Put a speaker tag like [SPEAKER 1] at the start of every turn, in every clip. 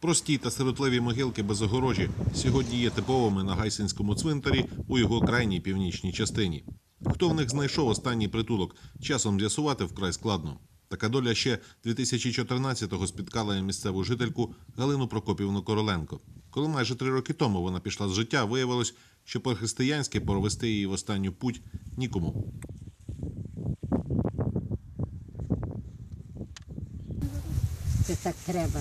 [SPEAKER 1] Прості та сиротливі могилки без огорожі сьогодні є типовими на Гайсинському цвинтарі у його крайній північній частині. Хто в них знайшов останній притулок, часом з'ясувати вкрай складно. Така доля ще 2014-го спіткала місцеву жительку Галину Прокопівну Короленко. Коли майже три роки тому вона пішла з життя, виявилось, що по-християнськи провести її в останню путь нікому.
[SPEAKER 2] Це так треба.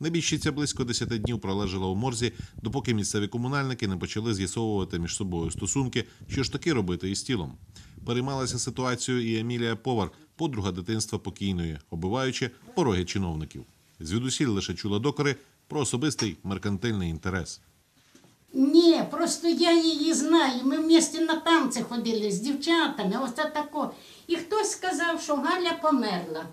[SPEAKER 1] Небіжчиця близько 10 днів пролежала у морзі, допоки місцеві комунальники не почали з'ясовувати між собою стосунки, що ж таки робити із тілом. Переймалася ситуацією і Емілія Повар, подруга дитинства покійної, оббиваючи пороги чиновників. Звідусіль лише чула докори про особистий меркантильний інтерес.
[SPEAKER 3] Ні, просто я її знаю. Ми вместе на танці ходили з дівчатами, ось тако. І хтось сказав, що Галя померла.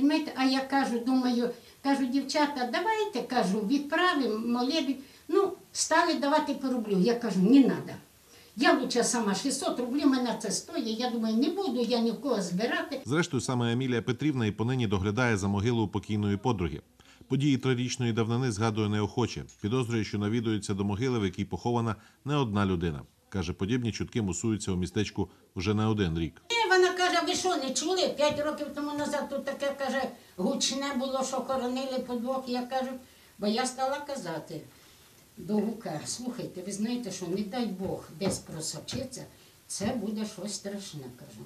[SPEAKER 3] Понимаєте? А я кажу, думаю, кажу, дівчата, давайте, кажу, відправимо молебі. Ну, стали давати по рублю. Я кажу, не треба. Я лучше сама 600 рублів мене це стоїть. Я думаю, не буду я ні в кого збирати.
[SPEAKER 1] Зрештою, саме Емілія Петрівна і понині доглядає за могилою покійної подруги. Події трирічної давнини згадує неохоче, підозрює, що навідується до могили, в якій похована не одна людина. Каже, подібні чутки мусуються у містечку вже не один рік.
[SPEAKER 3] І вона каже, ви що, не чули? П'ять років тому назад тут таке каже, гучне було, що хоронили по двох. Я кажу, бо я стала казати до гука, слухайте, ви знаєте, що не дай Бог десь просочиться, це буде щось страшне, кажу.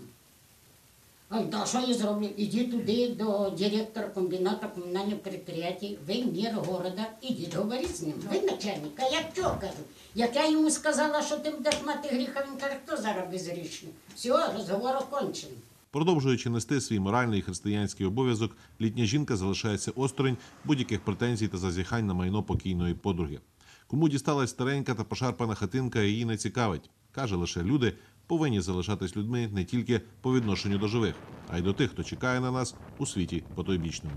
[SPEAKER 3] А да, що я зроблю? Іди туди до директора комбіната комунальних підприємств, ви мір города, ідіть говоріть з ним. Ви начальник, а я що кажу? Як я йому сказала, що ти будеш мати гріха, він каже, хто зараз безрічний? Все, розговор окончений.
[SPEAKER 1] Продовжуючи нести свій моральний і християнський обов'язок, літня жінка залишається осторонь будь-яких претензій та зазіхань на майно покійної подруги. Кому дісталась старенька та пошарпана хатинка, її не цікавить. Каже лише люди повинні залишатись людьми не тільки по відношенню до живих, а й до тих, хто чекає на нас у світі потойбічному.